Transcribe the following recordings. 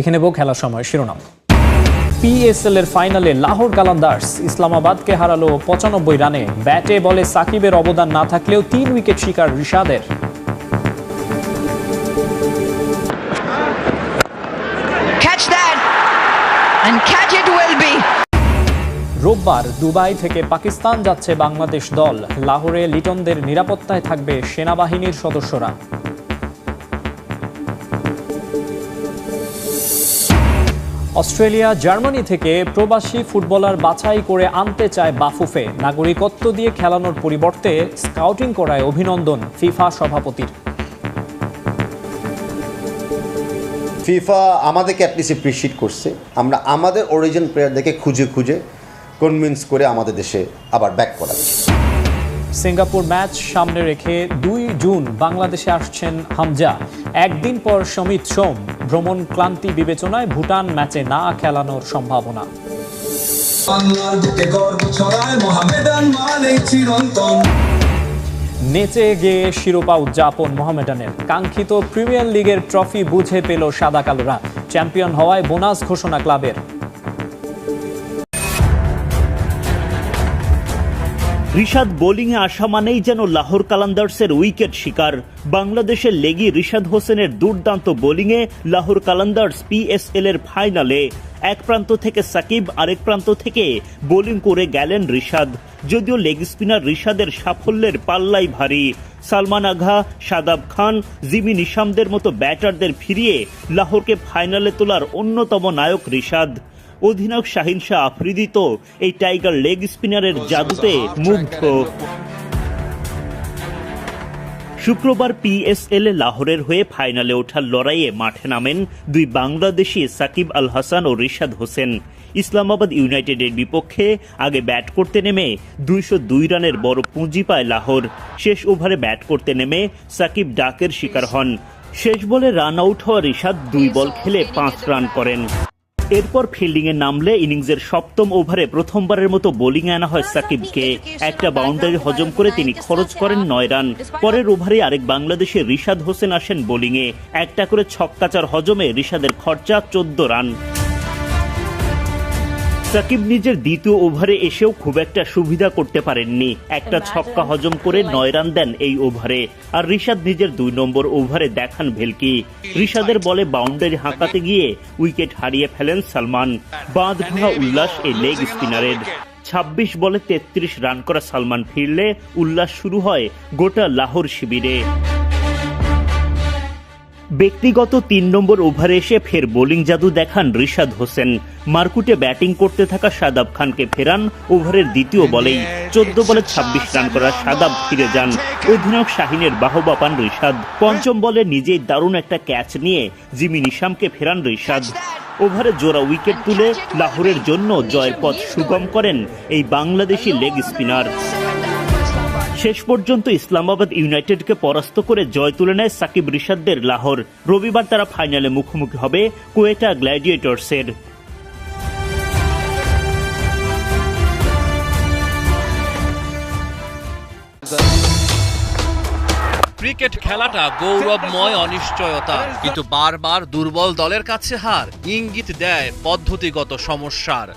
এখানে নেব খেলার সময় শিরোনাম। পিএসএল এর ফাইনালে লাহোর কালান্দার্স ইসলামাবাদকে হারালো পঁচানব্বই রানে। ব্যাটে বলে সাকিবের অবদান না থাকলেও তিন উইকেট শিকার রিশাদের. রোববার দুবাই থেকে পাকিস্তান যাচ্ছে বাংলাদেশ দল। লাহোরে লিটনদের নিরাপত্তায় থাকবে সেনাবাহিনীর সদস্যরা। অস্ট্রেলিয়া জার্মানি থেকে প্রবাসী ফুটবলার বাছাই করে আনতে চায় বাফুফে। নাগরিকত্ব দিয়ে খেলানোর পরিবর্তে স্কাউটিং করায় অভিনন্দন ফিফা সভাপতির। ফিফা আমাদেরকে অ্যাটলিস্ট অ্যাপ্রিসিয়েট করছে। আমরা আমাদের অরিজিন প্লেয়ারদেরকে খুঁজে খুঁজে কনভিন্স করে আমাদের দেশে আবার ব্যাক করাচ্ছি সিঙ্গাপুর ম্যাচ সামনে রেখে দুই জুন বাংলাদেশে আসছেন হামজা। একদিন পর সমিত সোম ভ্রমণ ক্লান্তি বিবেচনায় ভুটান ম্যাচে না খেলানোর সম্ভাবনা। নেচে গেয়ে শিরোপা উদযাপন মোহামেডানের। কাঙ্ক্ষিত প্রিমিয়ার লিগের ট্রফি বুঝে পেল সাদা কালোরা চ্যাম্পিয়ন হওয়ায় বোনাস ঘোষণা ক্লাবের। রিশাদ বোলিংয়ে আসা মানেই যেন লাহোর কালান্দার্সের উইকেট শিকার। বাংলাদেশের লেগি রিশাদ হোসেনের দুর্দান্ত বোলিংয়ে লাহোর কালান্দার্স পিএসএল এর ফাইনালে এক প্রান্ত থেকে সাকিব, আরেক প্রান্ত থেকে বোলিং করে গেলেন ঋষাদ যদিও লেগ স্পিনার ঋষাদের সাফল্যের পাল্লাই ভারী। সালমান আঘা শাদাব খান, জিমি নিশামদের মতো ব্যাটারদের ফিরিয়ে লাহোরকে ফাইনালে তোলার অন্যতম নায়ক রিশাদ। অধিনায়ক শাহিন শাহ আফ্রিদি তো এই টাইগার লেগ স্পিনারের জাদুতে মুগ্ধ। শুক্রবার পিএসএল এ লাহোরের হয়ে ফাইনালে ওঠার লড়াইয়ে মাঠে নামেন দুই বাংলাদেশি সাকিব আল হাসান ও রিশাদ হোসেন। ইসলামাবাদ ইউনাইটেডের বিপক্ষে আগে ব্যাট করতে নেমে দুইশো দুই রানের বড় পুঁজি পায় লাহোর। শেষ ওভারে ব্যাট করতে নেমে সাকিব ডাকের শিকার হন। শেষ বলে রান আউট হওয়া রিশাদ দুই বল খেলে পাঁচ রান করেন। এরপর ফিল্ডিং এ নামলে ইনিংসের সপ্তম ওভারে প্রথমবারের মতো বোলিং আনা হয় সাকিবকে। একটা বাউন্ডারি হজম করে তিনি খরচ করেন নয় রান। পরের ওভারে আরেক বাংলাদেশের রিশাদ হোসেন আসেন বোলিংয়ে। একটা করে ছক্কাচার হজমে রিশাদের খরচা চোদ্দ রান। সাকিব নিজের দ্বিতীয় ওভারে এসেও খুব একটা সুবিধা করতে পারেননি। একটা ছক্কা হজম করে নয় রান দেন এই ওভারে। আর রিশাদ নিজের দুই নম্বর ওভারে দেখান ভেলকি। রিশাদের বলে বাউন্ডারি হাঁকাতে গিয়ে উইকেট হারিয়ে ফেলেন সালমান। বাঁধ ভাঙা উল্লাস এই লেগ স্পিনারের। ছাব্বিশ বলে তেত্রিশ রান করা সালমান ফিরলে উল্লাস শুরু হয় গোটা লাহোর শিবিরে। ব্যক্তিগত তিন নম্বর ওভারে এসে ফের বোলিং জাদু দেখান রিশাদ হোসেন। মারকুটে ব্যাটিং করতে থাকা সাদাব খানকে ফেরান, ওভারের দ্বিতীয় বলেই চোদ্দ বলে ছাব্বিশ রান করা সাদাব ফিরে যান। অধিনায়ক শাহিনের বাহবা পান রিশাদ। পঞ্চম বলে নিজেই দারুণ একটা ক্যাচ নিয়ে জিমি নিশামকে ফেরান রিশাদ। ওভারে জোড়া উইকেট তুলে লাহোরের জন্য জয়ের পথ সুগম করেন এই বাংলাদেশি লেগ স্পিনার। শেষ পর্যন্ত ইসলামাবাদ ইউনাইটেডকে পরাস্ত করে জয় তুলে নেয় সাকিব রিশাদদের লাহোর। রবিবার তারা ফাইনালে মুখোমুখি হবে কোয়েটা গ্ল্যাডিয়েটর্সের। ক্রিকেট খেলাটা গৌরবময় অনিশ্চয়তা, কিন্তু বারবার দুর্বল দলের কাছে হার, ইঙ্গিত দেয় পদ্ধতিগত সমস্যার।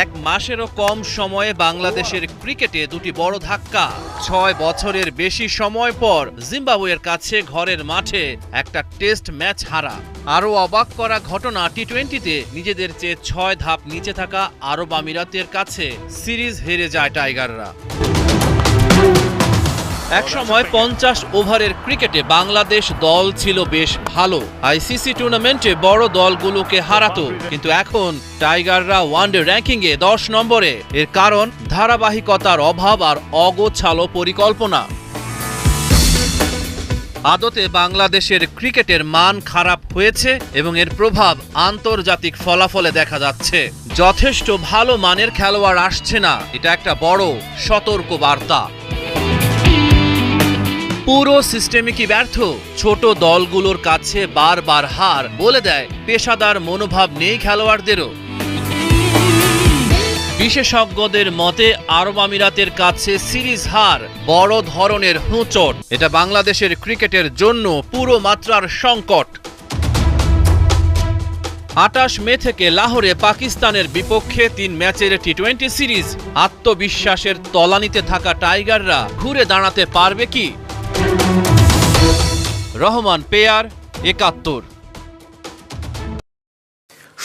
এক মাসেরও কম সময়ে বাংলাদেশের ক্রিকেটে দুটি বড় ধাক্কা। ছয় বছরের বেশি সময় পর জিম্বাবুয়ের কাছে ঘরের মাঠে একটা টেস্ট ম্যাচ হারা। আরও অবাক করা ঘটনা টি টোয়েন্টিতে নিজেদের চেয়ে ছয় ধাপ নিচে থাকা আরব আমিরাতের কাছে সিরিজ হেরে যায় টাইগাররা। একসময় পঞ্চাশ ওভারের ক্রিকেটে বাংলাদেশ দল ছিল বেশ ভালো। আইসিসি টুর্নামেন্টে বড় দলগুলোকে হারাতো। কিন্তু এখন টাইগাররা ওয়ানডে র্যাঙ্কিংয়ে দশ নম্বরে। এর কারণ ধারাবাহিকতার অভাব আর অগোছালো পরিকল্পনা। আদতে বাংলাদেশের ক্রিকেটের মান খারাপ হয়েছে এবং এর প্রভাব আন্তর্জাতিক ফলাফলে দেখা যাচ্ছে। যথেষ্ট ভালো মানের খেলোয়াড় আসছে না। এটা একটা বড় সতর্ক বার্তা পুরো সিস্টেমে কি ব্যর্থ। ছোট দলগুলোর কাছে বারবার হার বলে দেয় পেশাদার মনোভাব নেই খেলোয়াড়দেরও। বিশেষজ্ঞদের মতে, আরব আমিরাতের কাছে সিরিজ হার বড় ধরনের হুঁচট। এটা বাংলাদেশের ক্রিকেটের জন্য পুরো মাত্রার সংকট। আটাশ মে থেকে লাহোরে পাকিস্তানের বিপক্ষে তিন ম্যাচের টি টোয়েন্টি সিরিজ। আত্মবিশ্বাসের তলানিতে থাকা টাইগাররা ঘুরে দাঁড়াতে পারবে কি? রহমান পেয়ার একাত্তর।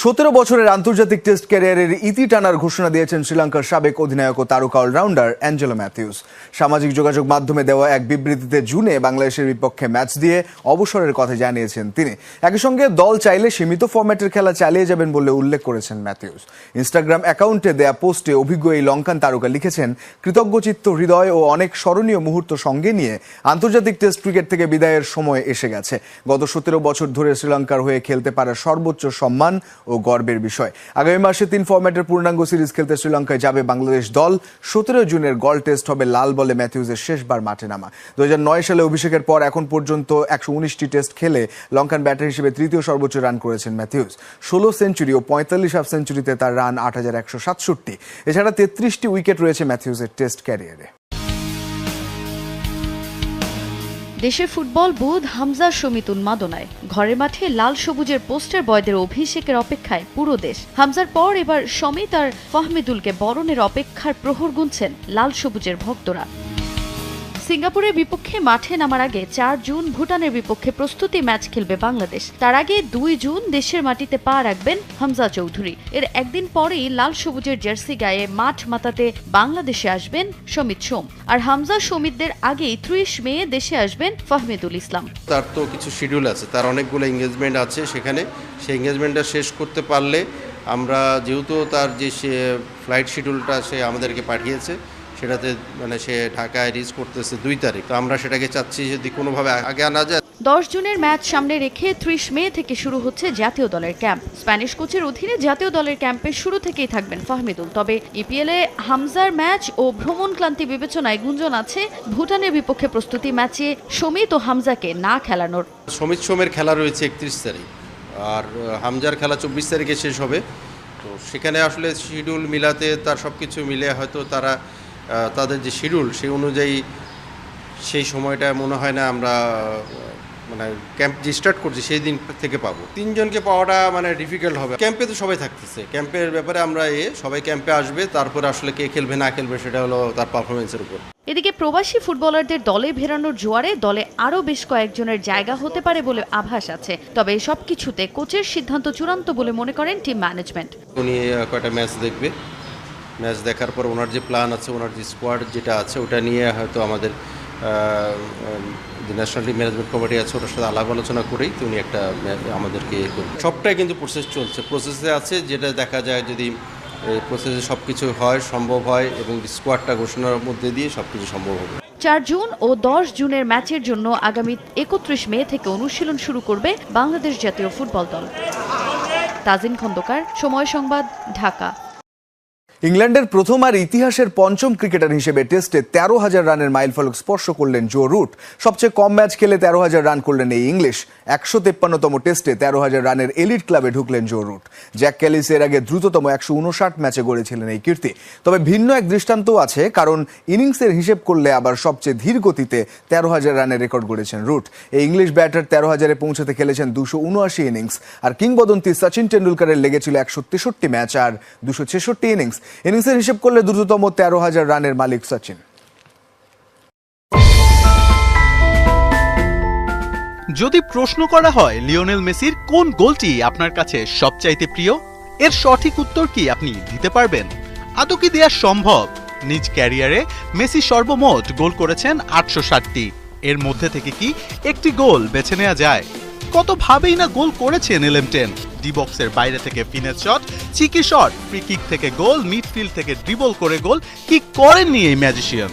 সতেরো বছরের আন্তর্জাতিক টেস্ট ক্যারিয়ারের ইতি টানার ঘোষণা দিয়েছেন শ্রীলঙ্কার সাবেক অধিনায়ক ও তারকা অলরাউন্ডার অ্যাঞ্জেলো ম্যাথিউস। সামাজিক যোগাযোগ মাধ্যমে দেওয়া এক বিবৃতিতে জুনে বাংলাদেশের বিপক্ষে ম্যাচ দিয়ে অবসরের কথা জানিয়েছেন তিনি। একই সঙ্গে দল চাইলে সীমিত ফরম্যাটের খেলা চালিয়ে যাবেন বলে উল্লেখ করেছেন ম্যাথিউস। ইনস্টাগ্রাম অ্যাকাউন্টে দেয়া পোস্টে অভিজ্ঞ এই লঙ্কান তারকা লিখেছেন, কৃতজ্ঞচিত্ত হৃদয় ও অনেক স্মরণীয় মুহূর্ত সঙ্গে নিয়ে আন্তর্জাতিক টেস্ট ক্রিকেট থেকে বিদায়ের সময় এসে গেছে। গত সতেরো বছর ধরে শ্রীলঙ্কার হয়ে খেলতে পারা সর্বোচ্চ সম্মান ও গর্বের বিষয়। আগামী মাসে তিন ফরম্যাটের পূর্ণাঙ্গ সিরিজ খেলতে শ্রীলঙ্কায় যাবে বাংলাদেশ দল। সতেরো জুনের গল টেস্ট হবে লাল বলে ম্যাথিউজের শেষবার মাঠে নামা। দু হাজার নয় সালে অভিষেকের পর এখন পর্যন্ত একশো উনিশটি টেস্ট খেলে লঙ্কান ব্যাটার হিসেবে তৃতীয় সর্বোচ্চ রান করেছেন ম্যাথিউস ষোলো সেঞ্চুরি ও পঁয়তাল্লিশ হাফ সেঞ্চুরিতে তার রান আট হাজার একশো সাতষট্টি। এছাড়া তেত্রিশটি উইকেট রয়েছে ম্যাথিউসের টেস্ট ক্যারিয়ারে দেশের ফুটবল বুধ হামজা সমিত উন্মাদনায়। ঘরের মাঠে লাল সবুজের পোস্টার বয়দের অভিষেকের অপেক্ষায় পুরো দেশ। হামজার পর এবার সমিত আর ফাহমিদুলকে বরণের অপেক্ষার প্রহর গুনছেন লাল সবুজের ভক্তরা। সিঙ্গাপুরের বিপক্ষে মাঠে নামার আগে চার জুন ভুটানের বিপক্ষে প্রস্তুতি ম্যাচ খেলবে বাংলাদেশ। তার আগে দুই জুন দেশের মাটিতে পা রাখবেন হামজা চৌধুরী। এর একদিন পরেই লাল সবুজের জার্সি গায়ে মাঠ মাতাতে বাংলাদেশে আসবেন সমিত সোম। আর হামজা সমিতদের আগেই ত্রিশ মে দেশে আসবেন ফাহমিদুল ইসলাম। তার তো কিছু শিডিউল আছে, তার অনেকগুলো এঙ্গেজমেন্ট আছে সেখানে। সেই এঙ্গেজমেন্টটা শেষ করতে পারলে আমরা যেহেতু তার যে সে ফ্লাইট শিডিউলটা সে আমাদেরকে পাঠিয়েছে সেটাতে মানে সে ঢাকায় রিচ করতেছে দুই তারিখ। তো আমরা সেটাকে চাচ্ছি যদি কোনোভাবে আগে আনা যায়। দশ জুনের ম্যাচ সামনে রেখে ত্রিশ মে থেকে শুরু হচ্ছে জাতীয় দলের ক্যাম্প। স্প্যানিশ কোচের অধীনে জাতীয় দলের ক্যাম্পের শুরু থেকেই থাকবেন ফাহমিদুল। তবে ইপিএল এ হামজার ম্যাচ ও ভ্রমণ ক্লান্তি বিবেচনায় গুঞ্জন আছে ভুটানের বিপক্ষে প্রস্তুতি ম্যাচে সমিত ও হামজাকে না খেলানোর। সমিত সোমের খেলা রয়েছে একত্রিশ তারিখ। আর হামজার খেলা চব্বিশ তারিখে শেষ হবে। তো সেখানে আসলে শিডিউল মিলাতে তার সব কিছু মিলে হয়তো তারা তাদের যে শিডিউল সেই অনুযায়ী সেই সময়টা মনে হয় না আমরা মানে ক্যাম্প যে স্টার্ট করছি সেই দিন থেকে পাবো। তিনজনকে পাওয়াটা মানে ডিফিকাল্ট হবে। ক্যাম্পে তো সবাই থাকতেছে। ক্যাম্পের ব্যাপারে আমরা এ সবাই ক্যাম্পে আসবে তারপরে আসলে কে খেলবে না খেলবে সেটা হলো তার পারফরমেন্সের উপর। এদিকে প্রবাসী ফুটবলারদের দলে ভেরানোর জোয়ারে দলে আরও বেশ কয়েকজনের জায়গা হতে পারে বলে আভাস আছে। তবে সব কিছুতে কোচের সিদ্ধান্ত চূড়ান্ত বলে মনে করেন টিম ম্যানেজমেন্ট। উনি কয়টা ম্যাচ দেখবে? ম্যাচ দেখার পর ওনার যে প্ল্যান আছে, ওনার যে স্কোয়াড যেটা আছে, ওটা নিয়ে হয়তো আমাদের যে ন্যাশনাল টিম ম্যানেজমেন্ট কমিটি আছে, ওটার সাথে আলাপ আলোচনা করেই তো উনি একটা আমাদেরকে সবটাই কিন্তু প্রসেস চলছে। প্রসেসে আছে, যেটা দেখা যায় যদি প্রসেসে সব কিছু হয়, সম্ভব হয়, এবং স্কোয়াডটা ঘোষণার মধ্যে দিয়ে সব কিছু সম্ভব হবে। চার জুন ও দশ জুনের ম্যাচের জন্য আগামী একত্রিশ মে থেকে অনুশীলন শুরু করবে বাংলাদেশ জাতীয় ফুটবল দল। তাজিন খন্দকার, সময় সংবাদ, ঢাকা। ইংল্যান্ডের প্রথম আর ইতিহাসের পঞ্চম ক্রিকেটার হিসেবে টেস্টে তেরো হাজার রানের মাইলফলক স্পর্শ করলেন জো রুট। সবচেয়ে কম ম্যাচ খেলে তেরো হাজার রান করলেন এই ইংলিশ। একশো তেপ্পান্নতম টেস্টে তেরো হাজার রানের এলিট ক্লাবে ঢুকলেন জো রুট। জ্যাক ক্যালিস এর আগে দ্রুততম একশো উনষাট ম্যাচে গড়েছিলেন এই কীর্তি। তবে ভিন্ন এক দৃষ্টান্তও আছে, কারণ ইনিংসের হিসেব করলে আবার সবচেয়ে ধীর গতিতে তেরো হাজার রানের রেকর্ড গড়েছেন রুট। এই ইংলিশ ব্যাটার তেরো হাজারে পৌঁছাতে খেলেছেন দুশো উনআশি ইনিংস। আর কিংবদন্তি সচিন টেন্ডুলকারের লেগেছিল একশো তেষট্টি ম্যাচ আর দুশো ছেষট্টি ইনিংস। ইনিংসের হিসেব করলে দ্রুততম তেরো হাজার রানের মালিক সচিন। যদি প্রশ্ন করা হয় লিওনেল মেসির কোন গোলটি আপনার কাছে সবচাইতে প্রিয়, এর সঠিক উত্তর কি আপনি দিতে পারবেন? আদৌ কি দেওয়া সম্ভব? নিজ ক্যারিয়ারে মেসি সর্বমোট গোল করেছেন আটশো ষাটটি। এর মধ্যে থেকে কি একটি গোল বেছে নেওয়া যায়? কত ভাবেই না গোল করেছেন এলেমটেন? ডি বক্সের বাইরে থেকে finesse shot, cheeky shot free kick থেকে গোল মিডফিল্ড থেকে ড্রিবল করে গোল কি করেননি এই ম্যাজিশিয়ান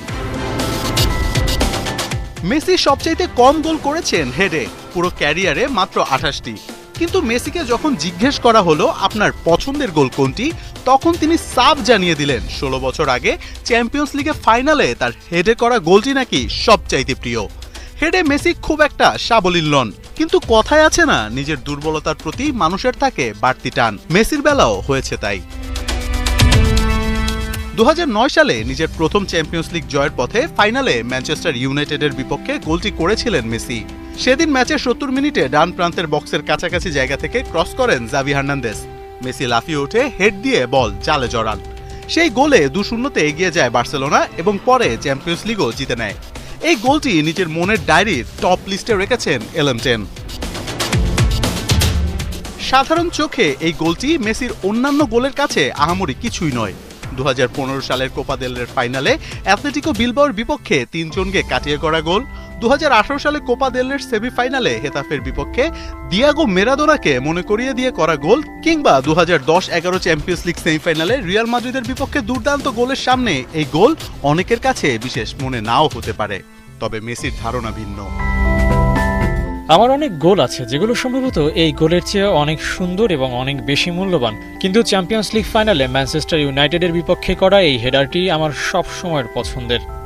মেসি সবচাইতে কম গোল করেছেন হেডে, পুরো ক্যারিয়ারে মাত্র আঠাশটি। কিন্তু মেসিকে যখন জিজ্ঞেস করা হলো আপনার পছন্দের গোল কোনটি, তখন তিনি সাব জানিয়ে দিলেন, ষোলো বছর আগে চ্যাম্পিয়ন্স লিগে ফাইনালে তার হেডে করা গোলটি নাকি সবচাইতে প্রিয়। হেডে মেসি খুব একটা সাবলীল নন। কিন্তু কথায় আছে না, নিজের দুর্বলতার প্রতি মানুষের থাকে বাড়তি টান। মেসির বেলাও হয়েছে তাই। দু হাজার নয় সালে নিজের প্রথম চ্যাম্পিয়ন্স লিগ জয়ের পথে ফাইনালে ম্যানচেস্টার ইউনাইটেডের বিপক্ষে গোলটি করেছিলেন মেসি। সেদিন ম্যাচের সত্তর মিনিটে ডান প্রান্তের বক্সের কাছাকাছি জায়গা থেকে ক্রস করেন জাভি হার্নান্দেস মেসি লাফিয়ে ওঠে, হেড দিয়ে বল, জালে জড়ান। সেই গোলে দু শূন্যতে এগিয়ে যায় বার্সেলোনা এবং পরে চ্যাম্পিয়ন্স লিগও জিতে নেয়। এই গোলটি নিজের মনের ডায়েরির টপ লিস্টে রেখেছেন এলএম টেন। সাধারণ চোখে এই গোলটি মেসির অন্যান্য গোলের কাছে আহামরি কিছুই নয়। দু সালের কোপা দেলের ফাইনালে অ্যাথলেটিকো বিলবাওর বিপক্ষে তিনজনকে কাটিয়ে করা গোল। দু সালে কোপা দেলের সেমিফাইনালে হেতাফের বিপক্ষে দিয়াগো মেরাদোনাকে মনে করিয়ে দিয়ে করা গোল কিংবা দু দশ এগারো চ্যাম্পিয়ন্স লিগ সেমিফাইনালে রিয়াল মাদ্রিদের বিপক্ষে দুর্দান্ত গোলের সামনে এই গোল অনেকের কাছে বিশেষ মনে নাও হতে পারে। তবে মেসির ধারণা ভিন্ন। আমার অনেক গোল আছে, যেগুলো সম্ভবত এই গোলের চেয়ে অনেক সুন্দর এবং অনেক বেশি মূল্যবান। কিন্তু চ্যাম্পিয়ন্স লিগ ফাইনালে ম্যানচেস্টার ইউনাইটেডের বিপক্ষে করা এই হেডারটি আমার সব সময়ের পছন্দের।